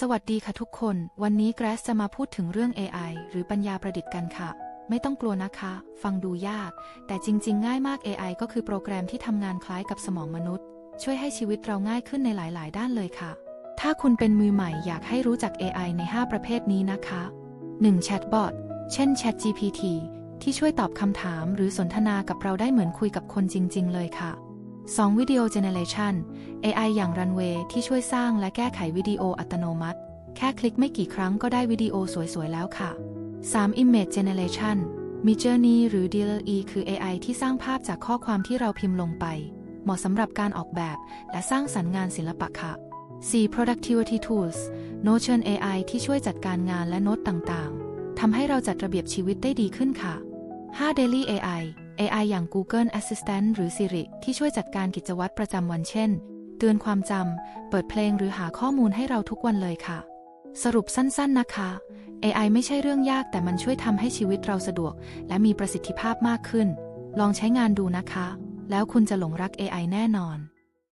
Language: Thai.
สวัสดีค่ะทุกคน วันนี้ Grace จะมาพูดถึงเรื่อง AI หรือปัญญาประดิษฐ์กันค่ะ ไม่ต้องกลัวนะคะ ฟังดูยาก แต่จริง ๆ ง่ายมาก AI ก็คือโปรแกรมที่ทำงานคล้ายกับสมองมนุษย์ ช่วยให้ชีวิตเราง่ายขึ้นในหลาย ๆ ด้านเลยค่ะ ถ้าคุณเป็นมือใหม่อยากให้รู้จัก AI ใน 5 ประเภทนี้นะคะ 1. Chatbot เช่น ChatGPT ที่ช่วยตอบคำถามหรือสนทนากับเราได้เหมือนคุยกับคนจริง ๆ เลยค่ะ 2. Video Generation AI อย่าง Runway ที่ช่วยสร้างและแก้ไขวิดีโออัตโนมัติ แค่คลิกไม่กี่ครั้งก็ได้วิดีโอสวยๆ แล้วค่ะ 3. Image Generation มี Journey หรือ DALL-E คือ AI ที่สร้างภาพจากข้อความที่เราพิมพ์ลงไป เหมาะสำหรับการออกแบบและสร้างสรรค์งานศิลปะค่ะ 4. Productivity Tools Notion AI ที่ช่วยจัดการงานและโน้ตต่างๆ ทำให้เราจัดระเบียบชีวิตได้ดีขึ้นค่ะ 5. Daily AI AI อย่าง Google Assistant หรือ Siri ที่ช่วยจัดการกิจวัตรประจำวันเช่น เตือนความจำ เปิดเพลงหรือหาข้อมูลให้เราทุกวันเลยค่ะ สรุปสั้นๆนะคะ AI ไม่ใช่เรื่องยากแต่มันช่วยทำให้ชีวิตเราสะดวก และมีประสิทธิภาพมากขึ้น ลองใช้งานดูนะคะ แล้วคุณจะหลงรัก AI แน่นอน